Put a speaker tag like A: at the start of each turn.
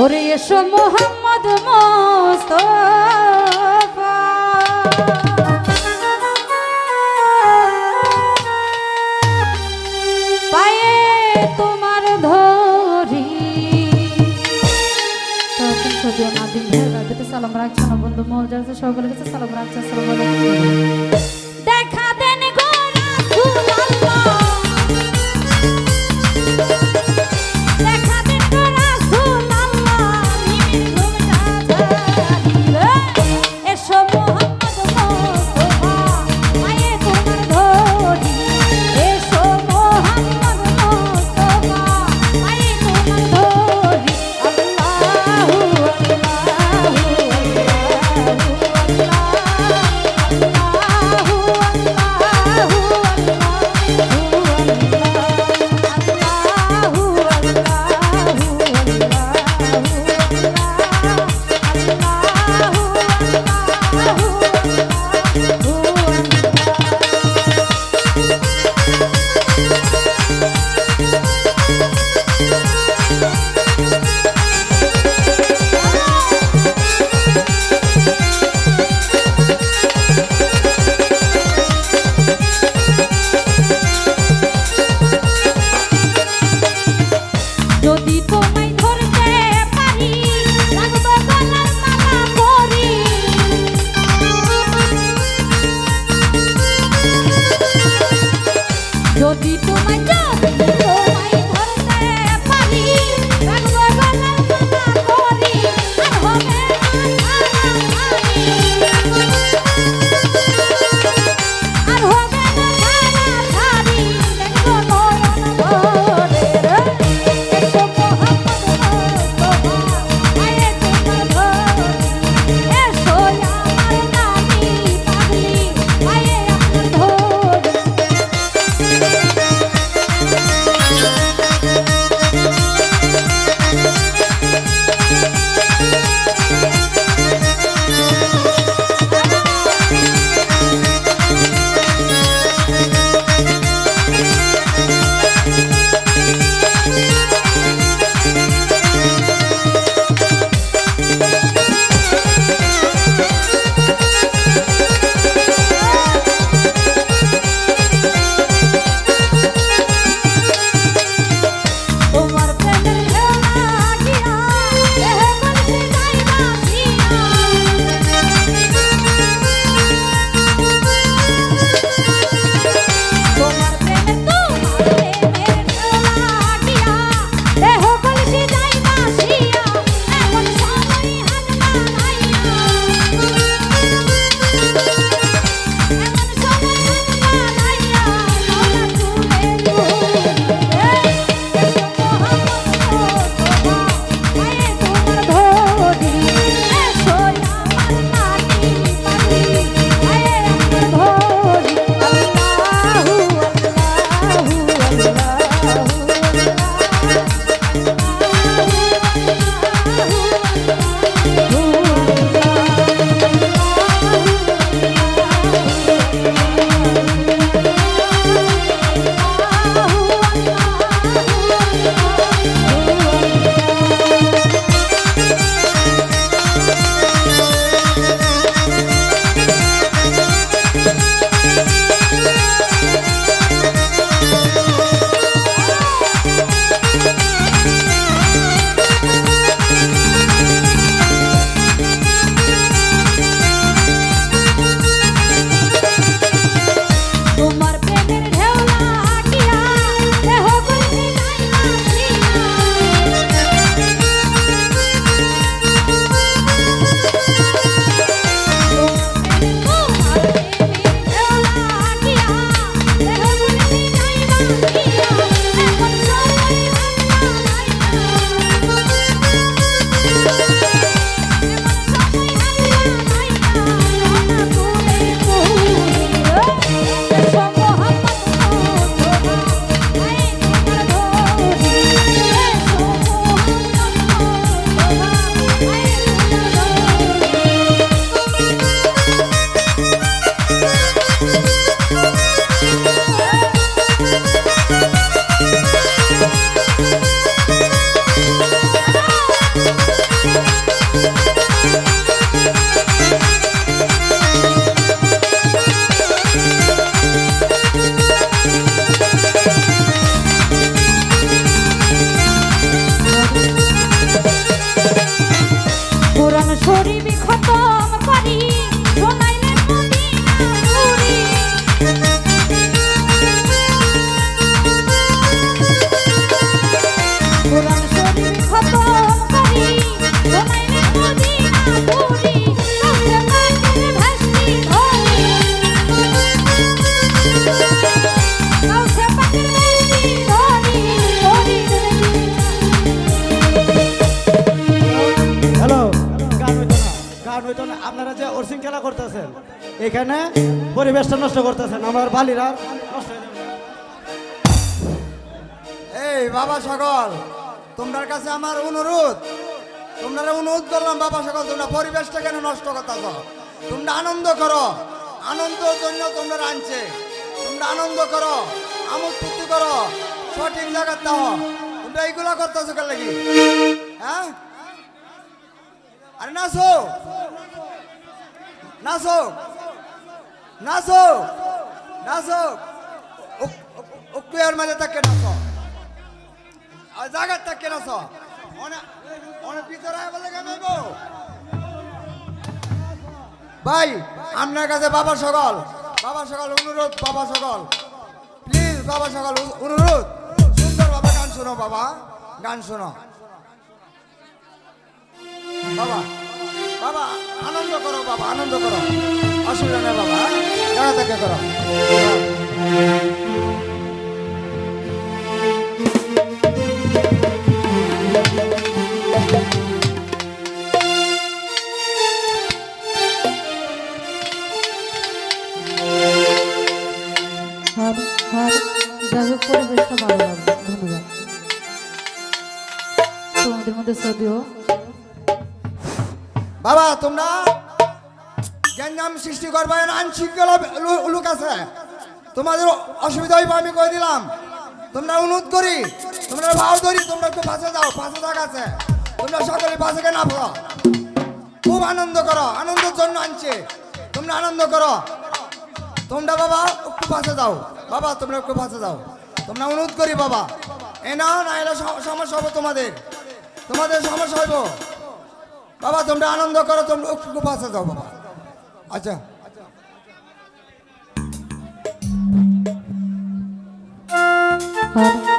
A: ওরে এসো মোহাম্মদ মোস্তফা। পায়ে তোমার ধরি। তখন ছবি আমার দিন সালাম রাখছে না বন্ধু। মহল যাচ্ছে সকলের কাছে সালাম রাখছে সালাম Thank you. আপনারা
B: যে অর্সিং খেলা করতেছেন, এখানে পরিবেশটা নষ্ট করতেছেন, আমার বালিরা
C: এই বাবা সকল তোমার কাছে আমার অনুরোধ, তোমরা অনুরোধ করলাম বাবা সকল, তোমরা পরিবেশটা কেন নষ্ট করতেছ? তোমরা আনন্দ করো, আনন্দের জন্য তোমরা আনছে তোমরা আনন্দ করো, আমোদ ফুর্তি করো, সঠিক জায়গা দাও। তোমরা এইগুলা করতেছো কেন লাগি হ্যাঁ? আরে নাচো! নাচো নাচো নাচো উক্কুয়ার মাঝে তাকে নাচো। আর জায়গার তাকে নাচো। ভাই, আপনার কাছে বাবা সকল বাবা সকল অনুরোধ, বাবা সকল। প্লিজ বাবা সকল, অনু- অনুরোধ। সুন্দর বাবা, গান শোনো বাবা, গান শোনো। বাবা। বাবা, আনন্দ করো বাবা, আনন্দ করো। অসুবিধা নেই বাবা হ্যাঁ? জায়গা থেকে করো।
A: হর হর পরিবেশটা ভালো লাগবে ধন্যবাদ। তোমাদের মধ্যে যদিও
C: বাবা, তোমরা গ্যাঞ্জাম সৃষ্টি করবে, না আইনশৃঙ্খল লোক আছে। তোমাদের অসুবিধা হইব, আমি কই দিলাম। তোমরা অনুরোধ করি, তোমরা ভাও ধরি, তোমরা একটু পাশে যাও পাশে থাক আছে। তোমরা সকলে পাশে কেন পড়ো খুব আনন্দ করো, আনন্দের জন্য আনছে। তোমরা আনন্দ করো। তোমরা বাবা, একটু পাশে যাও। বাবা, তোমরা একটু পাশে যাও। তোমরা অনুরোধ করি, বাবা। এ না না, এলে সমস্যা হবে তোমাদের। তোমাদের সমস্যা হইব। বাবা তোমরা আনন্দ করো তোমরা পাশে যাও বাবা। আচ্ছা।
A: হর